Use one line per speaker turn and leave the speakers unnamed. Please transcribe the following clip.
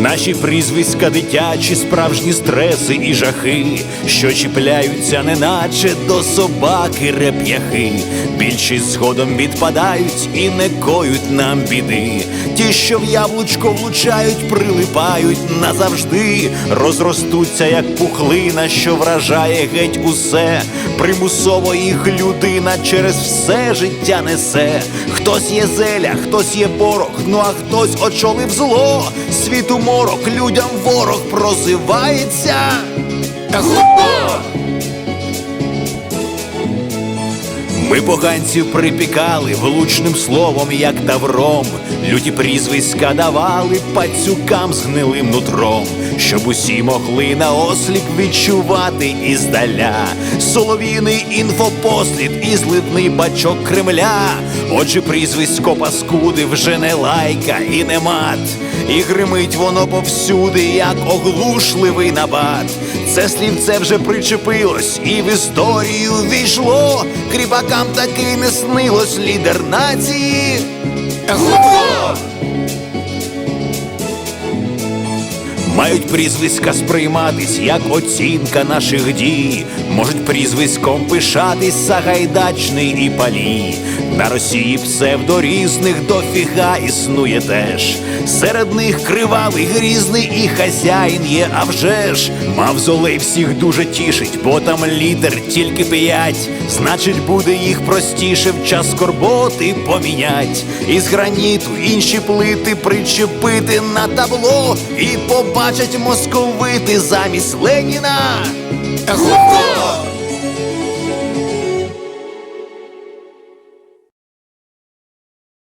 Наші прізвиська дитячі, справжні стреси і жахи, що чіпляються, неначе до собаки реп'яхи. Більшість згодом відпадають і не коють нам біди. Ті, що в яблучко влучають, прилипають назавжди, розростуться, як пухлина, що вражає геть усе. Примусово їх людина через все життя несе. Хтось є зеля, хтось є порох, ну а хтось очолив зло. Світу морок, людям ворог прозивається. Гудбо! Ми поганців припікали влучним словом, як тавром. Люті прізвиська давали пацюкам з гнилим нутром, щоб усі могли на осліп відчувати іздаля. Солов'їний інфопослід і злитний бачок Кремля. Отже, прізвисько паскуди вже не лайка і не мат. І гримить воно повсюди, як оглушливий набат. Це слівце вже причепилось і в історію війшло. Кріпакам таки не снилось лідер нації. Гудво! Мають прізвиська сприйматись як оцінка наших дій. Можуть прізвиськом пишатись Сагайдачний і палій. На Росії псевдорізних дофіга існує теж. Серед них кривавий, грізний і хазяїн є, а вже ж Мавзолей всіх дуже тішить, бо там літер тільки п'ять. Значить, буде їх простіше в час скорботи помінять. Із граніту інші плити причепити на табло і побачать московити замість Леніна. Гудко!